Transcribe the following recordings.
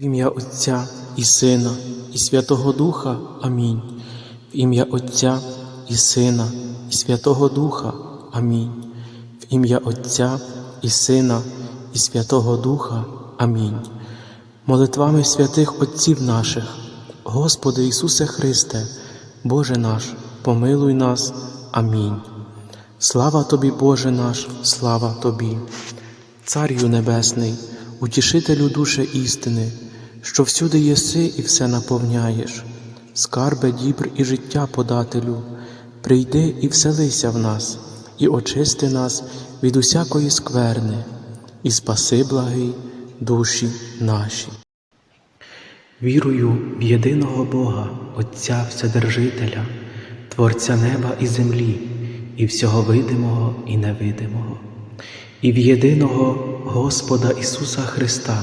В ім'я Отця і Сина, і Святого Духа. Амінь. В ім'я Отця і Сина, і Святого Духа. Амінь. В ім'я Отця і Сина, і Святого Духа. Амінь. Молитвами святих Отців наших, Господи Ісусе Христе, Боже наш, помилуй нас. Амінь. Слава Тобі, Боже наш, слава Тобі. Царю Небесний, утішителю душе істини, що всюди єси і все наповняєш, скарбе дібр і життя подателю, прийди і вселися в нас, і очисти нас від усякої скверни, і спаси благий душі наші. Вірую в єдиного Бога, Отця Вседержителя, Творця неба і землі, і всього видимого і невидимого, і в єдиного Господа Ісуса Христа,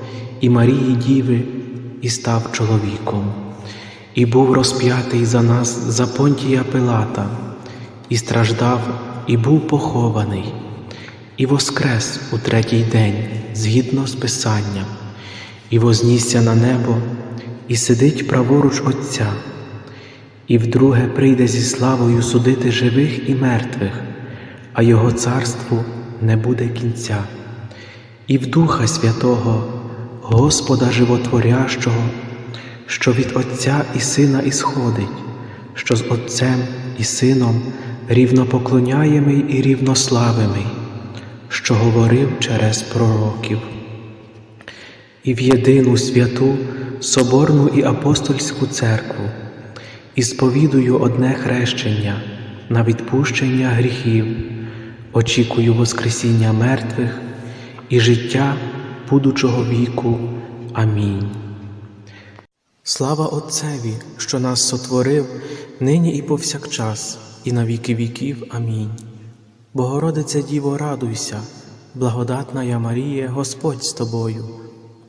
і Марії Діви, і став чоловіком, і був розп'ятий за нас за понтія Пилата, і страждав, і був похований, і воскрес у третій день згідно з Писанням, і вознісся на небо, і сидить праворуч Отця. І вдруге прийде зі славою судити живих і мертвих, а Його царству не буде кінця, і в Духа Святого, Господа Животворящого, що від Отця і Сина ісходить, що з Отцем і Сином рівнопоклоняємий і рівнославимий, що говорив через пророків. І в єдину святу Соборну і апостольську церкву і сповідую одне хрещення на відпущення гріхів, очікую Воскресіння мертвих і життя будучого віку. Амінь. Слава Отцеві, що нас сотворив нині і повсякчас, і на віки віків. Амінь. Богородице Діво, радуйся, благодатна я Марія, Господь з тобою,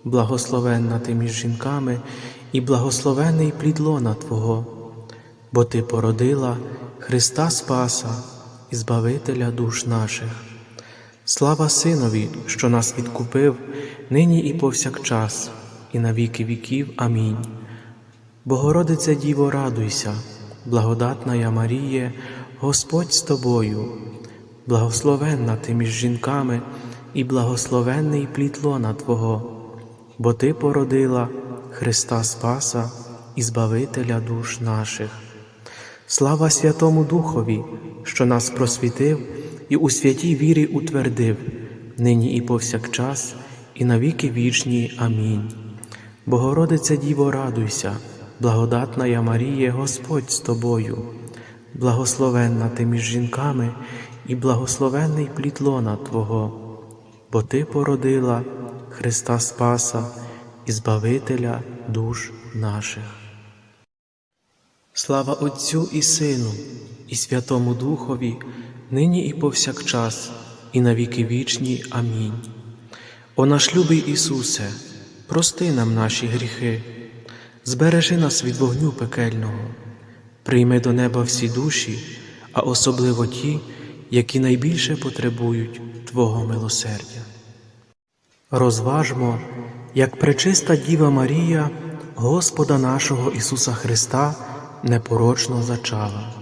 благословенна ти між жінками, і благословений плід лона Твого бо Ти породила Христа Спаса і Збавителя душ наших. Слава Синові, що нас відкупив нині і повсякчас, і на віки віків. Амінь. Богородице Діво, радуйся, благодатна я Маріє, Господь з тобою, благословенна ти між жінками, і благословенний плід лона Твого, бо Ти породила Христа Спаса і Збавителя душ наших. Слава Святому Духові, що нас просвітив і у святій вірі утвердив, нині і повсякчас, і на віки вічні. Амінь. Богородице Діво, радуйся, благодатна я Маріє, Господь з тобою, благословенна ти між жінками, і благословенний плід лона Твого, бо Ти породила Христа Спаса і Збавителя душ наших. Слава Отцю і Сину, і Святому Духові, нині і повсякчас, і на віки вічні. Амінь. О наш любий Ісусе, прости нам наші гріхи, збережи нас від вогню пекельного, прийми до неба всі душі, а особливо ті, які найбільше потребують Твого милосердя. Розважмо, як пречиста Діва Марія, Господа нашого Ісуса Христа непорочно зачала.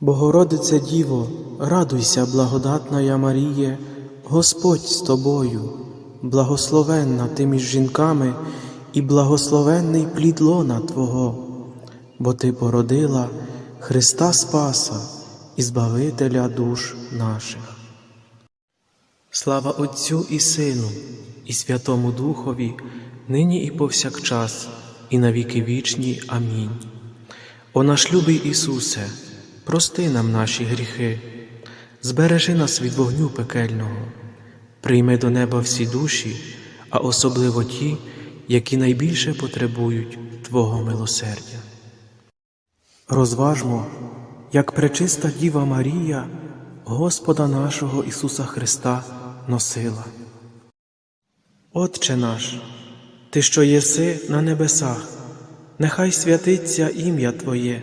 Богородице Діво, радуйся, благодатна Маріє, Господь з тобою, благословенна ти між жінками, і благословенний плід лона Твого, бо Ти породила Христа Спаса і Збавителя душ наших. Слава Отцю і Сину, і Святому Духові, нині і повсякчас, і на віки вічні. Амінь. О наш любий Ісусе, прости нам наші гріхи, збережи нас від вогню пекельного, прийми до неба всі душі, а особливо ті, які найбільше потребують Твого милосердя. Розважмо, як пречиста Діва Марія, Господа нашого Ісуса Христа носила. Отче наш, Ти, що єси на небесах, нехай святиться ім'я Твоє,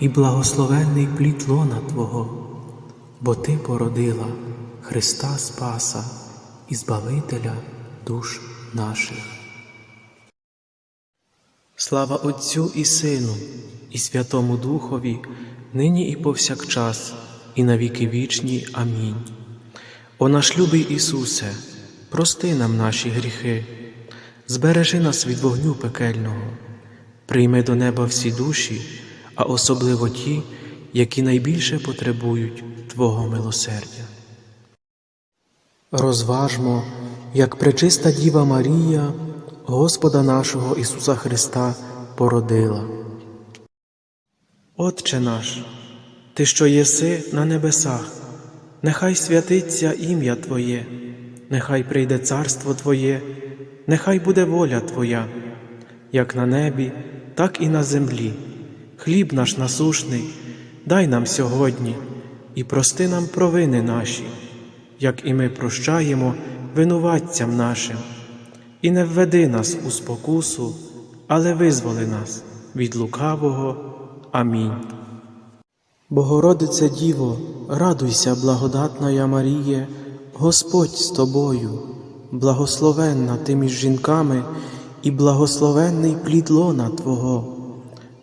і благословенний плід лона Твого, бо Ти породила Христа Спаса і Збавителя душ наших. Слава Отцю і Сину, і Святому Духові, нині і повсякчас, і на віки вічні. Амінь. О наш любий Ісусе, прости нам наші гріхи, збережи нас від вогню пекельного, прийми до неба всі душі, а особливо ті, які найбільше потребують Твого милосердя. Розважмо, як пречиста Діва Марія, Господа нашого Ісуса Христа породила. Отче наш, Ти, що єси на небесах, нехай святиться ім'я Твоє, нехай прийде царство Твоє, нехай буде воля Твоя, як на небі, так і на землі. Хліб наш насушний, дай нам сьогодні і прости нам провини наші, як і ми прощаємо винуватцям нашим, і не введи нас у спокусу, але визволи нас від лукавого. Амінь. Богородице Діво, радуйся, благодатна я Маріє, Господь з тобою, благословенна ти між жінками і благословенний плід лона Твого,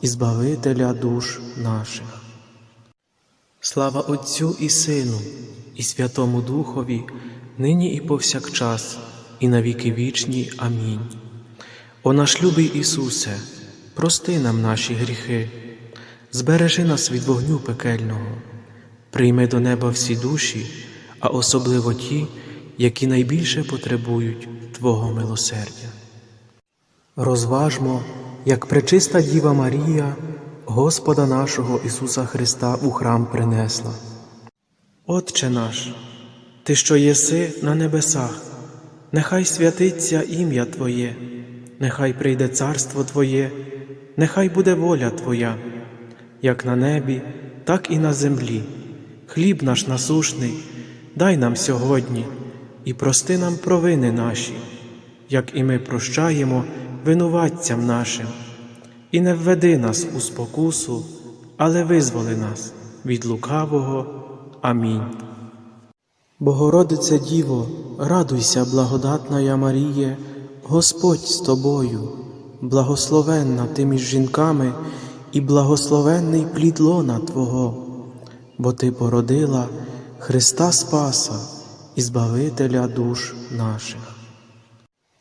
і Збавителя душ наших. Слава Отцю і Сину, і Святому Духові, нині і повсякчас, і на віки вічні. Амінь. О наш любий Ісусе, прости нам наші гріхи, збережи нас від вогню пекельного, прийми до неба всі душі, а особливо ті, які найбільше потребують Твого милосердя. Розважмо, як пречиста Діва Марія, Господа нашого Ісуса Христа у храм принесла. Отче наш, Ти, що єси на небесах, нехай святиться ім'я Твоє, нехай прийде царство Твоє, нехай буде воля Твоя, як на небі, так і на землі. Хліб наш насушний, дай нам сьогодні і прости нам провини наші, як і ми прощаємо винуватцям нашим, і не введи нас у спокусу, але визволи нас від лукавого. Амінь. Богородице Діво, радуйся, благодатна Маріє, Господь з тобою, благословенна ти між жінками, і благословенний плід лона Твого, бо Ти породила Христа Спаса і Збавителя душ наших.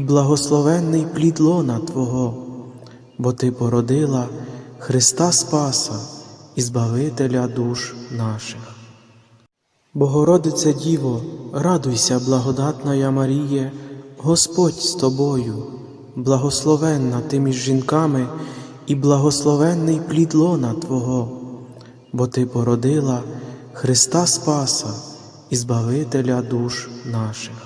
благословенний плід лона Твого, бо Ти породила Христа Спаса і Збавителя душ наших. Богородице Діво, радуйся, благодатна Маріє, Господь з тобою, благословенна ти між жінками, і благословенний плід лона Твого, бо Ти породила Христа Спаса і Збавителя душ наших.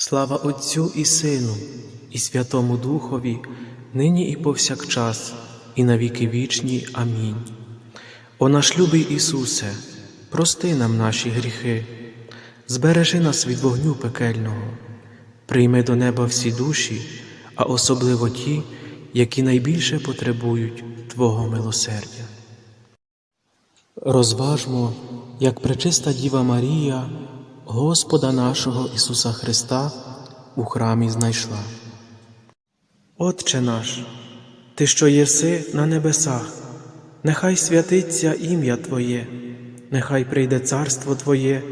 Слава Отцю і Сину, і Святому Духові, нині і повсякчас, і на віки вічні. Амінь. О наш любий Ісусе, прости нам наші гріхи, збережи нас від вогню пекельного, прийми до неба всі душі, а особливо ті, які найбільше потребують Твого милосердя. Розважмо, як пречиста Діва Марія, Господа нашого Ісуса Христа у храмі знайшла. Отче наш, Ти, що єси на небесах, нехай святиться ім'я Твоє, нехай прийде царство Твоє,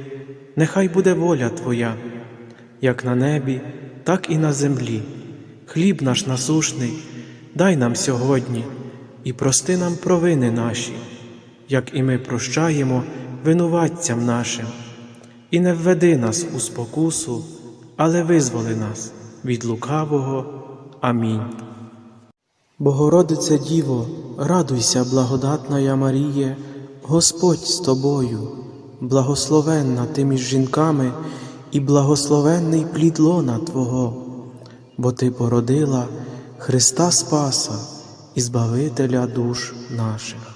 нехай буде воля Твоя, як на небі, так і на землі. Хліб наш насушний, дай нам сьогодні і прости нам провини наші, як і ми прощаємо винуватцям нашим, і не введи нас у спокусу, але визволи нас від лукавого. Амінь. Богородице Діво, радуйся, благодатна Маріє, Господь з тобою, благословенна ти між жінками і благословенний плід лона Твого, бо Ти породила Христа Спаса і Збавителя душ наших.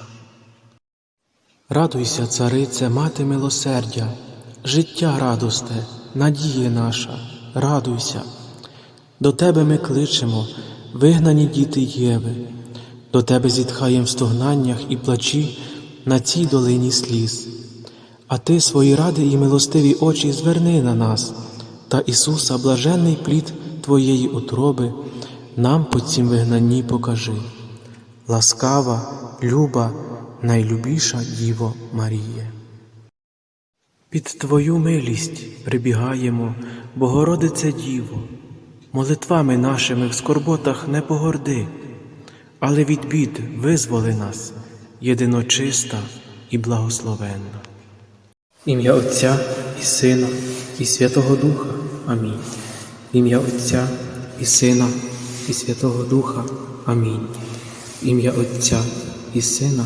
Радуйся, царице, мати милосердя, життя радосте, надія наша, радуйся. До тебе ми кличемо, вигнані діти Єви, до тебе зітхаєм в стогнаннях і плачі на цій долині сліз. А ти свої ради і милостиві очі зверни на нас, та Ісуса, блаженний плід Твоєї утроби, нам по цім вигнанні покажи. Ласкава, люба, найлюбіша Діво Маріє. Під Твою милість прибігаємо, Богородице Діво, молитвами нашими в скорботах не погорди, але від бід визволи нас, єдиночиста і благословенна. Ім'я Отця і Сина, і Святого Духа. Амінь. Ім'я Отця і Сина, і Святого Духа. Амінь. Ім'я Отця і Сина,